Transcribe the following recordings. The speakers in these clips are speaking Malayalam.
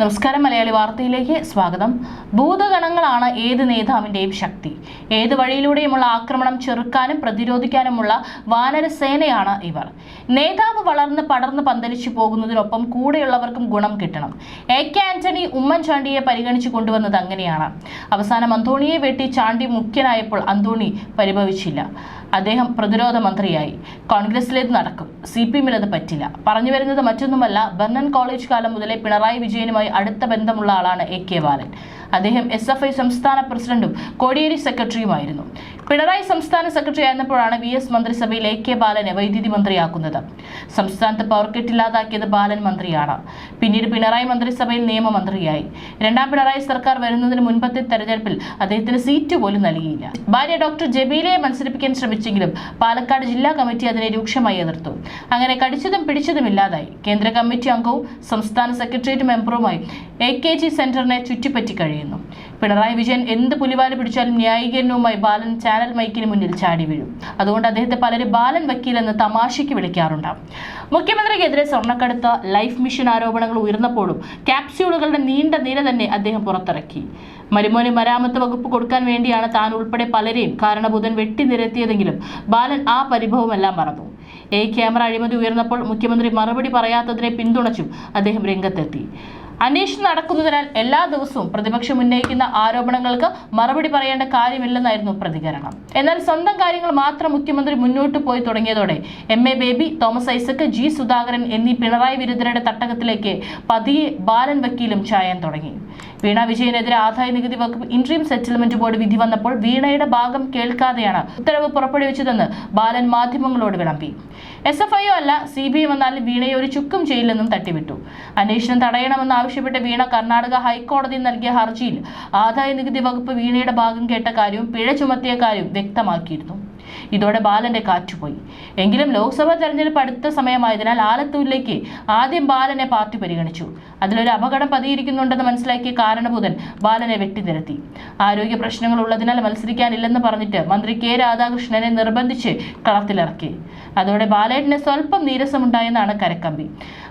നമസ്കാരം മലയാളി വാർത്തയിലേക്ക് സ്വാഗതം. ഭൂതഗണങ്ങളാണ് ഏത് നേതാവിന്റെയും ശക്തി. ഏത് വഴിയിലൂടെയുമുള്ള ആക്രമണം ചെറുക്കാനും പ്രതിരോധിക്കാനുമുള്ള വാനരസേനയാണ് ഇവർ. നേതാവ് വളർന്ന് പടർന്ന് പന്തലിച്ചു പോകുന്നതിനൊപ്പം കൂടെയുള്ളവർക്കും ഗുണം കിട്ടണം. എ കെ ആന്റണി ഉമ്മൻചാണ്ടിയെ പരിഗണിച്ചു കൊണ്ടുവന്നത് അങ്ങനെയാണ്. അവസാനം അന്തോണിയെ വെട്ടി ചാണ്ടി മുഖ്യനായപ്പോൾ അന്തോണി പരിഭവിച്ചില്ല. അദ്ദേഹം പ്രതിരോധ മന്ത്രിയായി. കോൺഗ്രസിലേത് നടക്കും. സി പി എമ്മിൽ അത് പറ്റില്ല. പറഞ്ഞു വരുന്നത് മറ്റൊന്നുമല്ല ബർണൻ കോളേജ് കാലം മുതലേ പിണറായി വിജയനുമായി അടുത്ത ബന്ധമുള്ള ആളാണ് എ കെ ബാലൻ. അദ്ദേഹം എസ് എഫ് ഐ സംസ്ഥാന പ്രസിഡന്റും കോടിയേരി സെക്രട്ടറിയുമായിരുന്നു. പിണറായി സംസ്ഥാന സെക്രട്ടറി ആയിരുന്നപ്പോഴാണ് വി എസ് മന്ത്രിസഭയിൽ എ കെ ബാലനെ വൈദ്യുതി മന്ത്രിയാക്കുന്നത്. സംസ്ഥാനത്ത് പവർ കട്ട് ഇല്ലാതാക്കിയത് ബാലൻ മന്ത്രിയാണ്. പിന്നീട് പിണറായി മന്ത്രിസഭയിൽ നിയമമന്ത്രിയായി. രണ്ടാം പിണറായി സർക്കാർ വരുന്നതിന് മുൻപത്തെ തെരഞ്ഞെടുപ്പിൽ അദ്ദേഹത്തിന് സീറ്റ് പോലും നൽകിയില്ല. ഭാര്യ ഡോക്ടർ ജബീലയെ മത്സരിപ്പിക്കാൻ ശ്രമിച്ചെങ്കിലും പാലക്കാട് ജില്ലാ കമ്മിറ്റി അതിനെ രൂക്ഷമായി എതിർത്തു. അങ്ങനെ കടിച്ചതും പിടിച്ചതും ഇല്ലാതായി. കേന്ദ്ര കമ്മിറ്റി അംഗവും സംസ്ഥാന സെക്രട്ടേറിയറ്റ് മെമ്പറുമായി എ കെ ജി സെന്ററിനെ ചുറ്റിപ്പറ്റി കഴിയുന്നു. പിണറായി വിജയൻ എന്ത് പുലിവാൽ പിടിച്ചാലും ന്യായീകരണവുമായി ബാലൻ ചാനൽ മൈക്കിന് മുന്നിൽ ചാടി വീഴും. അതുകൊണ്ട് അദ്ദേഹത്തെ പലരും ബാലൻ വക്കീൽ എന്ന് തമാശയ്ക്ക് വിളിക്കാറുണ്ട് മുഖ്യമന്ത്രിക്കെതിരെ സ്വർണക്കടുത്ത ലൈഫ് മിഷൻ ആരോപണങ്ങൾ ഉയർന്നപ്പോഴും ക്യാപ്സ്യൂളുകളുടെ നീണ്ട നിര തന്നെ അദ്ദേഹം പുറത്തിറക്കി. മരുമോന് മരാമത്ത് വകുപ്പ് കൊടുക്കാൻ വേണ്ടിയാണ് താൻ ഉൾപ്പെടെ പലരെയും കാരണബുധൻ വെട്ടി നിരത്തിയതെങ്കിലും ബാലൻ ആ പരിഭവമെല്ലാം പറഞ്ഞു എ ക്യാമറ അഴിമതി ഉയർന്നപ്പോൾ മുഖ്യമന്ത്രി മറുപടി പറയാത്തതിനെ പിന്തുണച്ചും അദ്ദേഹം രംഗത്തെത്തി. അന്വേഷണം നടക്കുന്നതിനാൽ എല്ലാ ദിവസവും പ്രതിപക്ഷം ഉന്നയിക്കുന്ന ആരോപണങ്ങൾക്ക് മറുപടി പറയേണ്ട കാര്യമില്ലെന്നായിരുന്നു പ്രതികരണം. എന്നാൽ സ്വന്തം കാര്യങ്ങൾ മാത്രം മുഖ്യമന്ത്രി മുന്നോട്ട് പോയി തുടങ്ങിയതോടെ M A Baby Thomas Isaac G Sudhakaran എന്നീ പിണറായി വിരുദ്ധരുടെ തട്ടകത്തിലേക്ക് പതിയെ ബാലൻ വക്കീലും ചായാൻ തുടങ്ങി. വീണ വിജയനെതിരെ ആദായ നികുതി വകുപ്പ് ഇൻട്രീം സെറ്റിൽമെന്റ് ബോർഡ് വിധി വന്നപ്പോൾ വീണയുടെ ഭാഗം കേൾക്കാതെയാണ് ഉത്തരവ് പുറപ്പെടുവിച്ചതെന്ന് ബാലൻ മാധ്യമങ്ങളോട് വിളമ്പി. എസ് എഫ് ഐ അല്ല സി ബി ഐ വന്നാലും വീണയെ ഒരു ചുക്കും ചെയ്യില്ലെന്നും തട്ടിവിട്ടു. അന്വേഷണം തടയണമെന്ന് ആവശ്യപ്പെട്ട് വീണ കർണാടക ഹൈക്കോടതി നൽകിയ ഹർജിയിൽ ആദായ നികുതി വകുപ്പ് വീണയുടെ ഭാഗം കേട്ട കാര്യവും പിഴ ചുമത്തിയ കാര്യവും വ്യക്തമാക്കിയിരുന്നു. ഇതോടെ ബാലന്റെ കാറ്റുപോയി എങ്കിലും ലോക്സഭാ തെരഞ്ഞെടുപ്പ് അടുത്ത സമയമായതിനാൽ ആലത്തൂരിലേക്ക് ആദ്യം ബാലനെ പാർട്ടി പരിഗണിച്ചു. അതിലൊരു അപകടം പതിയിരിക്കുന്നുണ്ടെന്ന് മനസ്സിലാക്കിയ കാരണഭൂതൻ ബാലനെ വെട്ടിനിരത്തി. ആരോഗ്യ പ്രശ്നങ്ങൾ ഉള്ളതിനാൽ മത്സരിക്കാനില്ലെന്ന് പറഞ്ഞിട്ട് മന്ത്രി കെ രാധാകൃഷ്ണനെ നിർബന്ധിച്ച് കളത്തിലിറക്കി. അതോടെ ബാലേട്ടന് സ്വല്പം നീരസമുണ്ടായെന്നാണ് കരക്കമ്പി.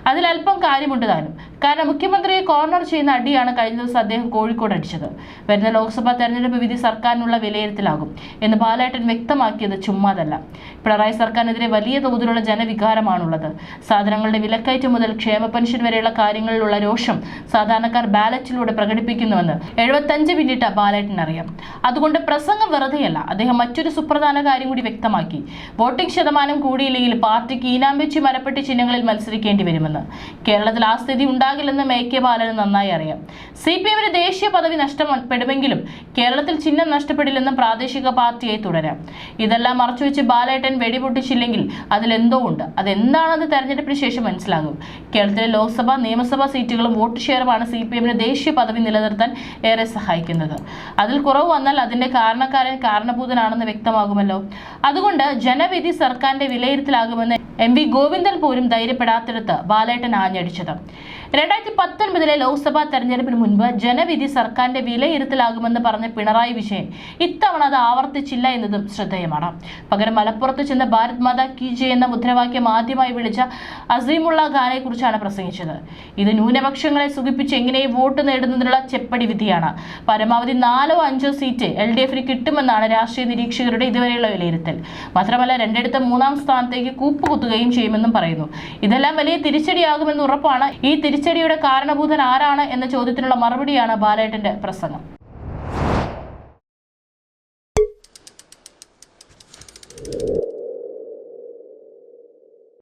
അതിലല്പം കാര്യമുണ്ട് താനും. കാരണം മുഖ്യമന്ത്രിയെ കോർണർ ചെയ്യുന്ന അടിയാണ് കഴിഞ്ഞ ദിവസം അദ്ദേഹം കോഴിക്കോട് അടിച്ചത്. വരുന്ന ലോക്സഭാ തെരഞ്ഞെടുപ്പ് വിധി സർക്കാരിനുള്ള വിലയിരുത്തലാകും എന്ന് ബാലേട്ടൻ വ്യക്തമാക്കിയത് ചുമ്മാതല്ല. പിണറായി സർക്കാരിനെതിരെ വലിയ തോതിലുള്ള ജനവികാരമാണുള്ളത്. സാധനങ്ങളുടെ വിലക്കയറ്റം മുതൽ ക്ഷേമ പെൻഷൻ വരെയുള്ള കാര്യങ്ങളിലുള്ള രോഷം സാധാരണക്കാർ ബാലറ്റിലൂടെ പ്രകടിപ്പിക്കുന്നുവെന്ന് എഴുപത്തഞ്ച് മിനിറ്റ് ബാലേട്ടൻ അറിയാം. അതുകൊണ്ട് പ്രസംഗം വെറുതെയല്ല അദ്ദേഹം മറ്റൊരു സുപ്രധാന കാര്യം കൂടി വ്യക്തമാക്കി. വോട്ടിംഗ് ശതമാനം കൂടിയില്ലെങ്കിൽ പാർട്ടിക്ക് ഈനാമ്പെച്ചി മരപ്പെട്ടി ചിഹ്നങ്ങളിൽ മത്സരിക്കേണ്ടി വരുമെന്ന്. കേരളത്തിൽ ആ സ്ഥിതി ഉണ്ടാകില്ലെന്ന് എ കെ ബാലന് നന്നായി അറിയാം. സി പി എമ്മിന് ദേശീയ പദവി നഷ്ടപ്പെടുമെങ്കിലും കേരളത്തിൽ ചിഹ്നം നഷ്ടപ്പെടില്ലെന്നും പ്രാദേശിക പാർട്ടിയായി തുടരാം. ഇതെല്ലാം മറച്ചുവെച്ച് ബാലേട്ടൻ വെടിപൊട്ടിച്ചില്ലെങ്കിൽ അതിലെന്തോ ഉണ്ട്. അതെന്താണെന്ന് തെരഞ്ഞെടുപ്പിന് ശേഷം മനസ്സിലാകും. കേരളത്തിലെ ലോക്സഭ നിയമസഭാ സീറ്റുകളും വോട്ട് ഷെയറുമാണ് സി പി എമ്മിന് ദേശീയ പദവി നിലനിർത്താൻ ഏറെ സഹായിക്കുന്നത്. അതിൽ കുറവ് വന്നാൽ അതിന്റെ കാരണക്കാരൻ കാരണഭൂതനാണെന്ന് വ്യക്തമാകുമല്ലോ. അതുകൊണ്ട് ജനവിധി സർക്കാരിന്റെ വിലയിരുത്തലാകുമെന്ന് എം വി ഗോവിന്ദൻ പോലും ധൈര്യപ്പെടാത്തിടത്ത് ബാലേട്ടൻ ആഞ്ഞടിച്ചത്. രണ്ടായിരത്തി പത്തൊൻപതിലെ ലോക്സഭാ തെരഞ്ഞെടുപ്പിന് മുൻപ് ജനവിധി സർക്കാരിന്റെ വിലയിരുത്തലാകുമെന്ന് പറഞ്ഞ പിണറായി വിജയൻ ഇത്തവണ അത് ആവർത്തിച്ചില്ല എന്നതും ശ്രദ്ധേയമാണ്. പകരം മലപ്പുറത്ത് ചെന്ന് ഭാരത് മാതാ കി ജെ എന്ന മുദ്രാവാക്യം ആദ്യമായി വിളിച്ച അസീമുള്ള ഖാനെ കുറിച്ചാണ് പ്രസംഗിച്ചത്. ഇത് ന്യൂനപക്ഷങ്ങളെ സുഖിപ്പിച്ച് എങ്ങനെയും വോട്ട് നേടുന്നതിനുള്ള ചെപ്പടി വിധിയാണ്. പരമാവധി നാലോ അഞ്ചോ സീറ്റ് എൽ ഡി എഫിന് കിട്ടുമെന്നാണ് രാഷ്ട്രീയ നിരീക്ഷകരുടെ ഇതുവരെയുള്ള വിലയിരുത്തൽ. മാത്രമല്ല രണ്ടിടത്ത് മൂന്നാം സ്ഥാനത്തേക്ക് കൂപ്പുകുത്തുകയും ചെയ്യുമെന്നും പറയുന്നു. ഇതെല്ലാം വലിയ തിരിച്ചടിയാകുമെന്ന് ഉറപ്പാണ് ഈ തിരിച്ചടിയുടെ കാരണഭൂതൻ ആരാണ് എന്ന ചോദ്യത്തിനുള്ള മറുപടിയാണ് ബാലേട്ടന്റെ പ്രസംഗം